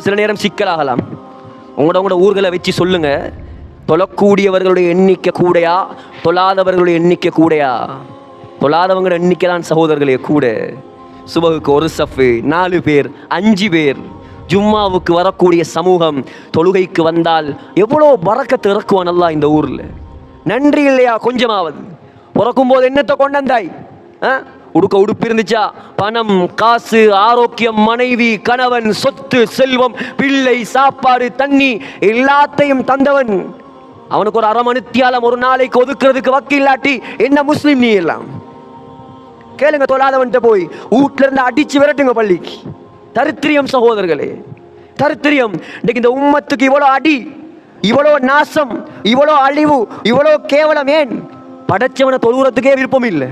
சில நேரம் சிக்கலாகலாம். உங்களோட உங்களோட ஊர்களை வச்சு சொல்லுங்க. தொழக்கூடியவர்களுடைய எண்ணிக்கை கூடையா? தொழாதவர்களுடைய எண்ணிக்கை கூடையா? தொழாதவங்களோட எண்ணிக்கை தான் சகோதரர்களே கூட. சுபகுக்கு ஒரு சஃபு நாலு பேர் அஞ்சு பேர். ஜும்மாவுக்கு வரக்கூடிய சமூகம் தொழுகைக்கு வந்தால் எவ்வளோ பறக்கத்து இறக்குவான் நல்லா இந்த ஊரில். நன்றி இல்லையா கொஞ்சமாவது. பிறக்கும் போது என்னத்தை கொண்டந்தாய் ஆ? உடுக்க உடுப்பு இருந்துச்சா? பணம் காசு ஆரோக்கியம் மனைவி கணவன் சொத்து செல்வம் பிள்ளை சாப்பாடு தண்ணி எல்லாத்தையும் தந்தவன். அவனுக்கு ஒரு அரை மணித்தியாலம் ஒரு நாளைக்கு ஒதுக்குறதுக்கு வக்கு இல்லாட்டி என்ன முஸ்லீம் நீ எல்லாம்? கேளுங்க தொழாதவன்கிட்ட போய். வீட்ல இருந்து அடிச்சு விரட்டுங்க பள்ளிக்கு. தரித்திரியம் சகோதரர்களே. தரித்திரியம். இன்னைக்கு இந்த உம்மத்துக்கு இவ்வளோ அடி இவ்வளோ நாசம் இவ்வளோ அழிவு இவ்வளோ கேவலம் ஏன்? படைச்சவனை தொழுகிறதுக்கே விருப்பம் இல்லை.